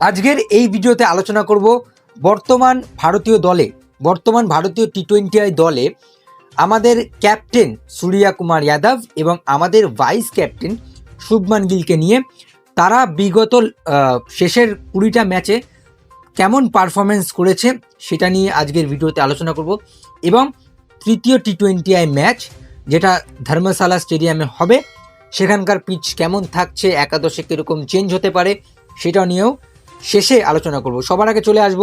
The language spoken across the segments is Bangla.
আজকের এই ভিডিওতে আলোচনা করব বর্তমান ভারতীয় দলে, বর্তমান ভারতীয় টি টোয়েন্টি আই দলে আমাদের ক্যাপ্টেন সূর্যা কুমার যাদব এবং আমাদের ভাইস ক্যাপ্টেন শুভমান গিলকে নিয়ে তারা বিগত শেষের কুড়িটা ম্যাচে কেমন পারফরমেন্স করেছে সেটা নিয়ে আজকের ভিডিওতে আলোচনা করব এবং তৃতীয় টি টোয়েন্টি আই ম্যাচ যেটা ধর্মশালা স্টেডিয়ামে হবে, সেখানকার পিচ কেমন থাকছে, একাদশে কীরকম চেঞ্জ হতে পারে সেটা নিয়েও শেষে আলোচনা করব। সবার আগে চলে আসব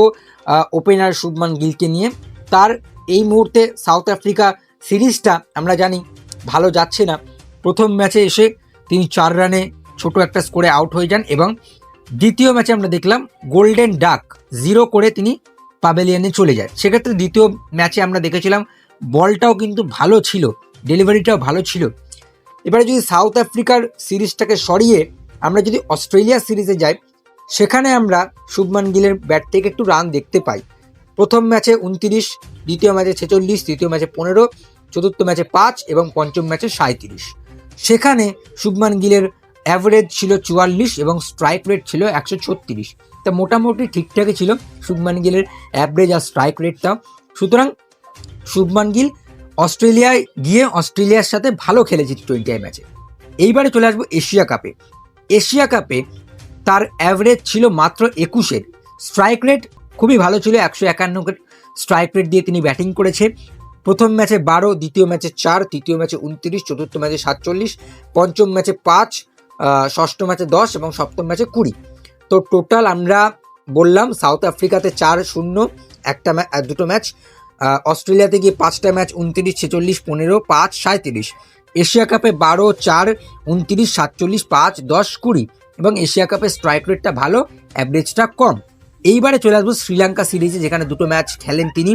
ওপেনার শুভমান গিলকে নিয়ে। তার এই মুহূর্তে সাউথ আফ্রিকা সিরিজটা আমরা জানি ভালো যাচ্ছে না। প্রথম ম্যাচে এসে তিনি চার রানে ছোট একটা স্কোরে আউট হয়ে যান এবং দ্বিতীয় ম্যাচে আমরা দেখলাম গোল্ডেন ডাক জিরো করে তিনি পাবেলিয়ানে চলে যায়। সেক্ষেত্রে দ্বিতীয় ম্যাচে আমরা দেখেছিলাম বলটাও কিন্তু ভালো ছিল ডেলিভারিটাও ভালো ছিল। এবারে যদি সাউথ আফ্রিকার সিরিজটাকে সরিয়ে আমরা যদি অস্ট্রেলিয়া সিরিজে যাই সেখানে আমরা শুভমান গিলের ব্যাট থেকে একটু রান দেখতে পাই। প্রথম ম্যাচে উনতিরিশ, দ্বিতীয় ম্যাচে ছেচল্লিশ, তৃতীয় ম্যাচে পনেরো, চতুর্থ ম্যাচে পাঁচ এবং পঞ্চম ম্যাচে সাঁত্রিশ সেখানে শুভমান গিলের অ্যাভারেজ ছিল চুয়াল্লিশ এবং স্ট্রাইক রেট ছিল একশো ছত্রিশ। তা মোটামুটি ঠিকঠাকই ছিল শুভমান গিলের অ্যাভারেজ আর স্ট্রাইক রেটটাও সুতরাং শুভমান গিল অস্ট্রেলিয়ায় গিয়ে অস্ট্রেলিয়ার সাথে ভালো খেলেছে টি টোয়েন্টি ম্যাচে এইবারে চলে আসব এশিয়া কাপে। এশিয়া কাপে তার অ্যাভারেজ ছিল মাত্র একুশের স্ট্রাইক রেট খুবই ভালো ছিল, একশো একান্ন স্ট্রাইক রেট দিয়ে তিনি ব্যাটিং করেছে। প্রথম ম্যাচে বারো, দ্বিতীয় ম্যাচে চার, তৃতীয় ম্যাচে উনত্রিশ, চতুর্থ ম্যাচে সাতচল্লিশ, পঞ্চম ম্যাচে পাঁচ ষষ্ঠ ম্যাচে দশ এবং সপ্তম ম্যাচে কুড়ি। তো টোটাল আমরা বললাম সাউথ আফ্রিকাতে চার শূন্য, একটা দুটো ম্যাচ অস্ট্রেলিয়াতে গিয়ে পাঁচটা ম্যাচ উনত্রিশ, ছেচল্লিশ, পনেরো, পাঁচ সাঁত্রিশ এশিয়া কাপে বারো, চার, উনত্রিশ, সাতচল্লিশ, পাঁচ, দশ, কুড়ি। এবং এশিয়া কাপের স্ট্রাইক রেটটা ভালো অ্যাভারেজটা কম। এইবারে চলে আসব শ্রীলঙ্কা সিরিজে যেখানে দুটো ম্যাচ খেলেন তিনি।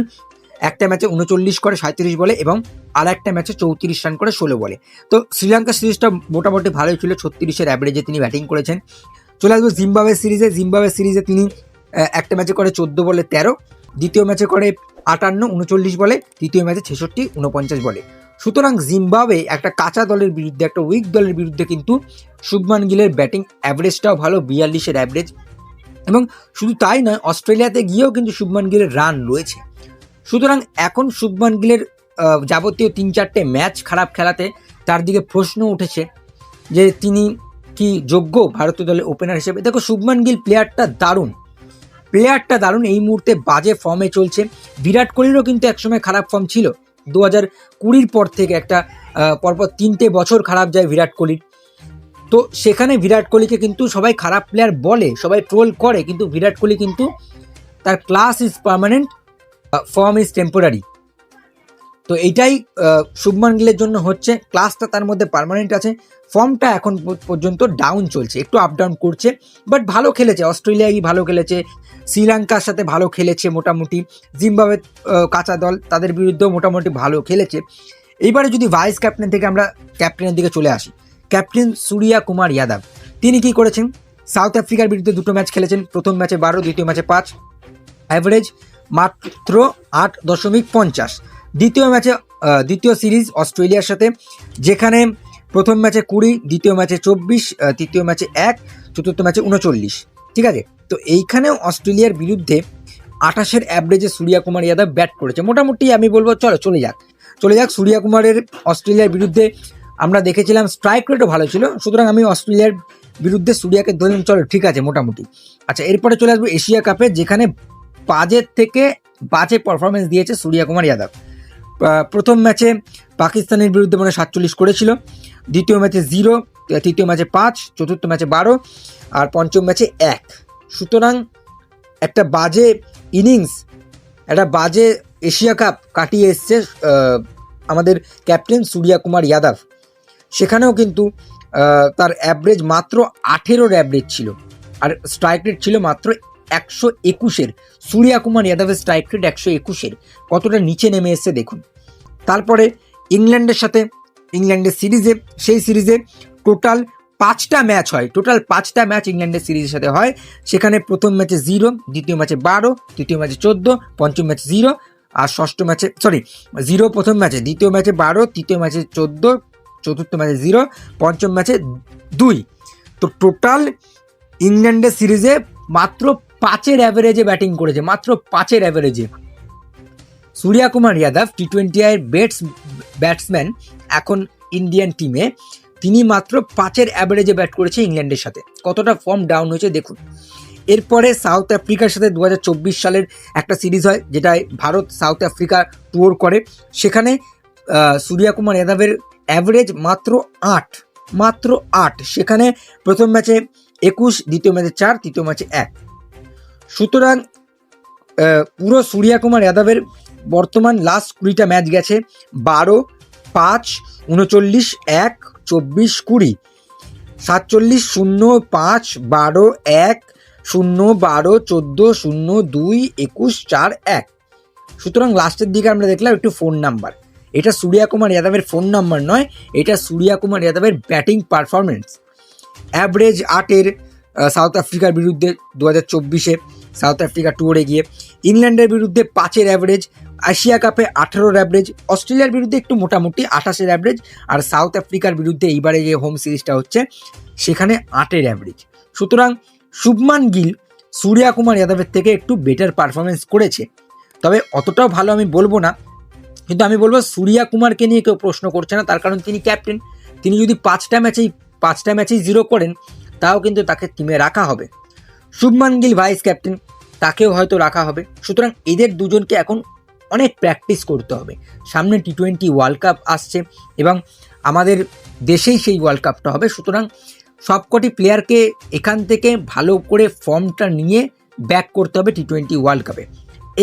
একটা ম্যাচে উনচল্লিশ করে সাঁত্রিশ বলে এবং আর একটা ম্যাচে চৌত্রিশ রান করে ষোলো বলে। তো শ্রীলঙ্কা সিরিজটা মোটামুটি ভালোই ছিল, ছত্রিশের অ্যাভারেজে তিনি ব্যাটিং করেছেন। চলে আসব জিম্বাবুয়ে সিরিজে জিম্বাবুয়ে সিরিজে তিনি একটা ম্যাচে করে চোদ্দ বলে তেরো, দ্বিতীয় ম্যাচে করে আটান্ন, উনচল্লিশ বলে, তৃতীয় ম্যাচে ছেষট্টি, উনপঞ্চাশ বলে। সুতরাং জিম্বাবে একটা কাঁচা দলের বিরুদ্ধে, একটা উইক দলের বিরুদ্ধে কিন্তু শুভমান গিলের ব্যাটিং অ্যাভারেজটাও ভালো, বিয়াল্লিশের অ্যাভারেজ এবং শুধু তাই নয়, অস্ট্রেলিয়াতে গিয়েও কিন্তু শুভমান গিলের রান রয়েছে। সুতরাং এখন শুভমান গিলের যাবতীয় তিন চারটে ম্যাচ খারাপ খেলাতে তার দিকে প্রশ্ন উঠেছে যে তিনি কি যোগ্য ভারতীয় দলের ওপেনার হিসেবে? দেখো, শুভমান গিল প্লেয়ারটা দারুণ। প্লেয়ারটা দারুণ, এই মুহূর্তে বাজে ফর্মে চলছে। বিরাট কোহলিরও কিন্তু একসময় খারাপ ফর্ম ছিল। দু হাজার কুড়ির পর থেকে একটা পরপর তিনটে বছর খারাপ যায় বিরাট কোহলির। তো সেখানে বিরাট কোহলিকে কিন্তু সবাই খারাপ প্লেয়ার বলে, সবাই ট্রোল করে, কিন্তু বিরাট কোহলি কিন্তু তার class is permanent form is temporary তো এইটাই শুভমান গিলের জন্য হচ্ছে ক্লাসটা তার মধ্যে পার্মানেন্ট আছে ফর্মটা এখন পর্যন্ত ডাউন চলছে একটু আপ ডাউন করছে বাট ভালো খেলেছে অস্ট্রেলিয়াই ভালো খেলেছে শ্রীলঙ্কার সাথে ভালো খেলেছে মোটামুটি জিম্বাবুয়ে আহ, কাঁচা দল তাদের বিরুদ্ধেও মোটামুটি ভালো খেলেছে। এইবারে যদি ভাইস ক্যাপ্টেন থেকে আমরা ক্যাপ্টেনের দিকে চলে আসি ক্যাপ্টেন সূর্যা কুমার যাদব তিনি কি করেছেন? সাউথ আফ্রিকার বিরুদ্ধে দুটো ম্যাচ খেলেছেন প্রথম ম্যাচে বারো দ্বিতীয় ম্যাচে পাঁচ অ্যাভারেজ মাত্র আট দশমিক পঞ্চাশ। দ্বিতীয় ম্যাচে দ্বিতীয় সিরিজ অস্ট্রেলিয়ার সাথে, যেখানে প্রথম ম্যাচে কুড়ি, দ্বিতীয় ম্যাচে চব্বিশ তৃতীয় ম্যাচে এক, চতুর্থ ম্যাচে উনচল্লিশ। ঠিক আছে? তো এইখানেও অস্ট্রেলিয়ার বিরুদ্ধে আঠাশের অ্যাভারেজে সূর্যা কুমার যাদব ব্যাট করেছে। মোটামুটি আমি বলব, চলো, চলে যাক। চলে যাক সূর্যা কুমারের অস্ট্রেলিয়ার বিরুদ্ধে আমরা দেখেছিলাম স্ট্রাইক রেটও ভালো ছিল। সুতরাং আমি অস্ট্রেলিয়ার বিরুদ্ধে সূর্যাকে ধরলাম। চলো, ঠিক আছে, মোটামুটি। আচ্ছা এরপরে চলে আসব এশিয়া কাপে, যেখানে বাজের থেকে বাজে পারফরমেন্স দিয়েছে সূর্যা কুমার যাদব। প্রথম ম্যাচে পাকিস্তানের বিরুদ্ধে মানে সাতচল্লিশ করেছিল। দ্বিতীয় ম্যাচে জিরো তৃতীয় ম্যাচে পাঁচ, চতুর্থ ম্যাচে বারো, আর পঞ্চম ম্যাচে এক। সুতরাং একটা বাজে ইনিংস, একটা বাজে এশিয়া কাপ কাটিয়ে এসছে আমাদের ক্যাপ্টেন সূর্যা কুমার যাদব। সেখানেও কিন্তু তার অ্যাভারেজ মাত্র আঠেরোর অ্যাভারেজ ছিল, আর স্ট্রাইক রেট ছিল মাত্র একশো একুশের। সূর্যা কুমার যাদবের স্ট্রাইক রেট একশো একুশের। কতটা নিচে নেমে এসছে দেখুন। তারপরে ইংল্যান্ডের সাথে, ইংল্যান্ডের সিরিজে, সেই সিরিজে টোটাল পাঁচটা ম্যাচ হয়। টোটাল পাঁচটা ম্যাচ ইংল্যান্ডের সিরিজের সাথে হয়। সেখানে প্রথম ম্যাচে জিরো, দ্বিতীয় ম্যাচে বারো, তৃতীয় ম্যাচে চোদ্দ, পঞ্চম ম্যাচে জিরো আর ষষ্ঠ ম্যাচে, সরি, জিরো প্রথম ম্যাচে, দ্বিতীয় ম্যাচে বারো, তৃতীয় ম্যাচে চোদ্দ, চতুর্থ ম্যাচে জিরো, পঞ্চম ম্যাচে দুই। তো টোটাল ইংল্যান্ডের সিরিজে মাত্র পাঁচের অ্যাভারেজে ব্যাটিং করেছে, মাত্র পাঁচের অ্যাভারেজে সূর্যা কুমার যাদব টি টোয়েন্টি আইয়ের বেটস ব্যাটসম্যান এখন ইন্ডিয়ান টিমে তিনি মাত্র পাঁচের অ্যাভারেজে ব্যাট করেছে ইংল্যান্ডের সাথে। কতটা ফর্ম ডাউন হয়েছে দেখুন। এরপরে সাউথ আফ্রিকার সাথে দু হাজার চব্বিশ সালের একটা সিরিজ হয়, যেটায় ভারত সাউথ আফ্রিকা ট্যুর করে। সেখানে সূর্যা কুমার যাদবের অ্যাভারেজ মাত্র আট মাত্র আট। সেখানে প্রথম ম্যাচে একুশ, দ্বিতীয় ম্যাচে চার, তৃতীয় ম্যাচে এক। সুতরাং পুরো সূর্যা কুমার যাদবের বর্তমান লাস্ট কুড়িটা ম্যাচ গেছে। বারো, পাঁচ, উনচল্লিশ, এক, চব্বিশ, কুড়ি। সাতচল্লিশ, শূন্য, পাঁচ, বারো, এক, শূন্য, বারো, চোদ্দ, শূন্য, দুই, একুশ, চার, এক। সুতরাং লাস্টের দিকে আমরা দেখলাম একটু ফোন নাম্বার এটা সূর্যা কুমার যাদবের ফোন নাম্বার নয়, এটা সূর্যা কুমার যাদবের ব্যাটিং পারফরমেন্স অ্যাভারেজ আটের সাউথ আফ্রিকার বিরুদ্ধে দু হাজার চব্বিশে। সাউথ আফ্রিকা ট্যুরে গিয়ে। ইংল্যান্ডের বিরুদ্ধে পাঁচের অ্যাভারেজ এশিয়া কাপে আঠেরোর অ্যাভারেজ অস্ট্রেলিয়ার বিরুদ্ধে একটু মোটামুটি আঠাশের অ্যাভারেজ আর সাউথ আফ্রিকার বিরুদ্ধে এইবারে যে হোম সিরিজটা হচ্ছে, সেখানে আটের অ্যাভারেজ সুতরাং শুভমান গিল, সূর্যা কুমার যাদবের থেকে একটু বেটার পারফরমেন্স করেছে। তবে অতটাও ভালো আমি বলব না, কিন্তু আমি বলব সূর্যা কুমারকে নিয়ে কেউ প্রশ্ন করছে না, তার কারণ তিনি ক্যাপ্টেন তিনি যদি পাঁচটা ম্যাচেই পাঁচটা ম্যাচেই জিরো করেন, তাও কিন্তু তাকে টিমে রাখা হবে। শুভমান গিল ভাইস ক্যাপ্টেন, তাকেও হয়তো রাখা হবে। সুতরাং এদের দুজনকে এখন অনেক প্র্যাকটিস করতে হবে। সামনে টি টোয়েন্টি ওয়ার্ল্ড কাপ আসছে এবং আমাদের দেশেই সেই ওয়ার্ল্ড কাপটা হবে। সুতরাং সবকটি প্লেয়ারকে এখান থেকে ভালো করে ফর্মটা নিয়ে ব্যাক করতে হবে টি টোয়েন্টি ওয়ার্ল্ড কাপে।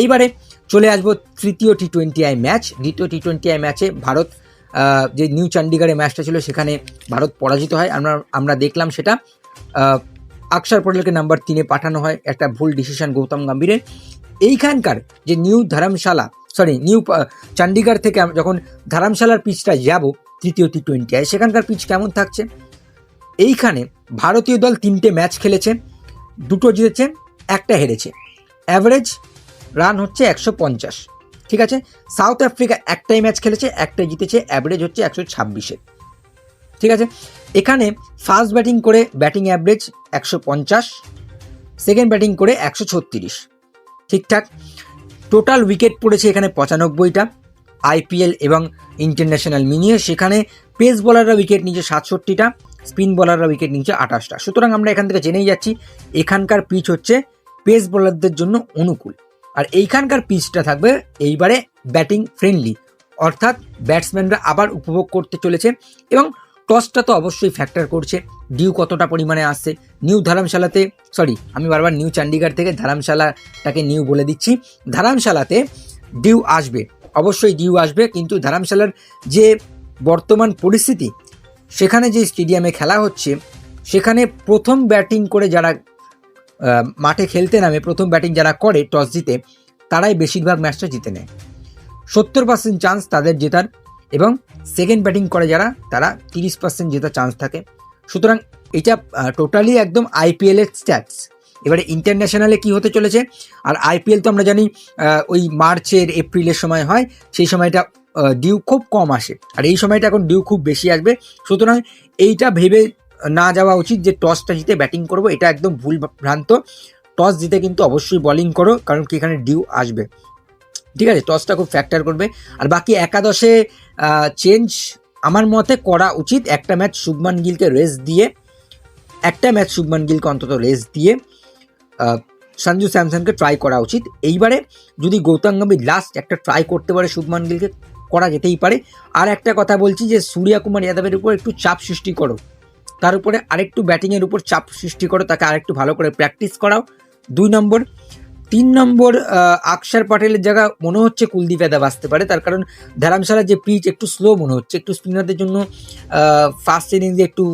এইবারে চলে আসব তৃতীয় টি টোয়েন্টি আই ম্যাচ। দ্বিতীয় টি টোয়েন্টি আই ম্যাচে ভারত যে নিউ চণ্ডীগড়ে ম্যাচটা ছিল সেখানে ভারত পরাজিত হয়। আমরা আমরা দেখলাম সেটা আকসার পটেলকে নাম্বার তিনে পাঠানো হয়, একটা ভুল ডিসিশন গৌতম গম্ভীরের। এইখানকার যে new Dharamshala sorry new Chandigarh থেকে যখন ধর্মশালার পিচটা যাব, তৃতীয় টি টোয়েন্টি আই সেখানকার পিচ কেমন থাকছে? এইখানে ভারতীয় দল তিনটে ম্যাচ খেলেছে, দুটো জিতেছে, একটা হেরেছে। অ্যাভারেজ রান হচ্ছে একশো পঞ্চাশ, ঠিক আছে? সাউথ আফ্রিকা একটাই ম্যাচ খেলেছে, একটাই জিতেছে অ্যাভারেজ হচ্ছে একশো ছাব্বিশে। ঠিক আছে? এখানে ফার্স্ট ব্যাটিং করে ব্যাটিং অ্যাভারেজ একশো পঞ্চাশ সেকেন্ড ব্যাটিং করে একশো ছত্রিশ, ঠিকঠাক? টোটাল উইকেট পড়েছে এখানে পঁচানব্বইটা আইপিএল এবং ইন্টারন্যাশনাল মিনিয়ে সেখানে পেস বোলাররা উইকেট নিচে সাতষট্টিটা স্পিন বোলাররা উইকেট নিচে আঠাশটা। সুতরাং আমরা এখান থেকে জেনেই যাচ্ছি, এখানকার পিচ হচ্ছে পেস বোলারদের জন্য অনুকূল। আর এইখানকার পিচটা থাকবে এইবারে ব্যাটিং ফ্রেন্ডলি অর্থাৎ ব্যাটসম্যানরা আবার উপভোগ করতে চলেছে এবং টসটা তো অবশ্যই ফ্যাক্টর করছে। ডিউ কতটা পরিমাণে আসছে? নিউ ধারামশালাতে সরি আমি বারবার নিউ চণ্ডীগড় থেকে ধারামশালাটাকে নিউ বলে দিচ্ছি। ধারামশালাতে ডিউ আসবে। অবশ্যই ডিউ আসবে, কিন্তু ধারামশালার যে বর্তমান পরিস্থিতি, সেখানে যে স্টেডিয়ামে খেলা হচ্ছে, সেখানে প্রথম ব্যাটিং করে যারা মাঠে খেলতে নামে, প্রথম ব্যাটিং যারা করে টস জিতে, তারাই বেশিরভাগ ম্যাচটা জিতে নেয়। সত্তর পার্সেন্ট চান্স তাদের জেতার এবং সেকেন্ড ব্যাটিং করে যারা, তারা তিরিশ পার্সেন্ট জেতার চান্স থাকে। সুতরাং এটা টোটালি একদম আইপিএলের স্ট্যাটস এবারে ইন্টারন্যাশনালে কি হতে চলেছে? আর আইপিএল তো আমরা জানি ওই মার্চের, এপ্রিলের সময় হয়, সেই সময়টা ডিউ খুব কম আসে। আর এই সময়টা এখন ডিউ খুব বেশি আসবে। সুতরাং এইটা ভেবে না যাওয়া উচিত যে টসটা জিতে ব্যাটিং করব, এটা একদম ভুল ভ্রান্ত। টস জিতে কিন্তু অবশ্যই বোলিং করো, কারণ কি এখানে ডিউ আসবে। ঠিক আছে টসটা খুব ফ্যাক্টর করবে। আর বাকি একাদশে চেঞ্জ আমার মতে করা উচিত একটা ম্যাচ শুভমান গিলকে রেস দিয়ে, একটা ম্যাচ শুভমান গিলকে অন্তত রেস দিয়ে সঞ্জু স্যামসনকে ট্রাই করা উচিত। এইবারে যদি গৌতম লাস্ট একটা ট্রাই করতে পারে শুভমান গিলকে, করা যেতেই পারে। আর একটা কথা বলছি যে, সূর্যা কুমার যাদবের উপর একটু চাপ সৃষ্টি করো। তার উপরে আরেকটু ব্যাটিংয়ের উপর চাপ সৃষ্টি করো, তাকে আরেকটু ভালো করে প্র্যাকটিস করাও। দুই নম্বর তিন নম্বর আকসার পাটেলের জায়গা মনে হচ্ছে কুলদীপ যাদব আসতে পারে। তার কারণ ধারামশালার যে পিচ একটু স্লো মনে হচ্ছে, একটু স্পিনারদের জন্য ফার্স্ট ইনিংসে একটু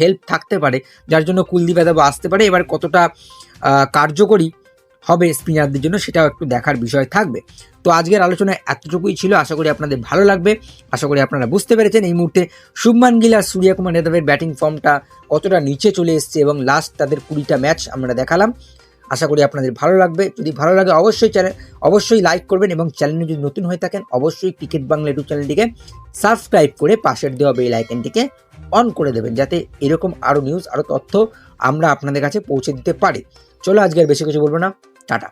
হেল্প থাকতে পারে, যার জন্য কুলদীপ যাদব আসতে পারে। এবার কতটা কার্যকরী হবে স্পিনারদের জন্য সেটাও একটু দেখার বিষয় থাকবে। তো আজকের আলোচনা এতটুকুই ছিল। আশা করি আপনাদের ভালো লাগবে। আশা করি আপনারা বুঝতে পেরেছেন। এই মুহূর্তে শুভমান গিল আর সূর্যা কুমার যাদবের ব্যাটিং ফর্মটা কতটা নিচে চলে এসছে এবং লাস্ট তাদের কুড়িটা ম্যাচ আমরা দেখালাম। আশা করি আপনাদের ভালো লাগবে। যদি ভালো লাগে অবশ্যই চ্যানেল অবশ্যই লাইক করবেন এবং চ্যানেলে যদি নতুন হয়ে থাকেন, অবশ্যই ক্রিকেট বাংলা ইউটিউব চ্যানেলটিকে সাবস্ক্রাইব করে পাশের দেওয়া বেল আইকনটিকে অন করে দেবেন, যাতে এরকম আরও নিউজ আরও তথ্য আমরা আপনাদের কাছে পৌঁছে দিতে পারি। চলো আজকে আর বেশি কিছু বলব না। টাটা।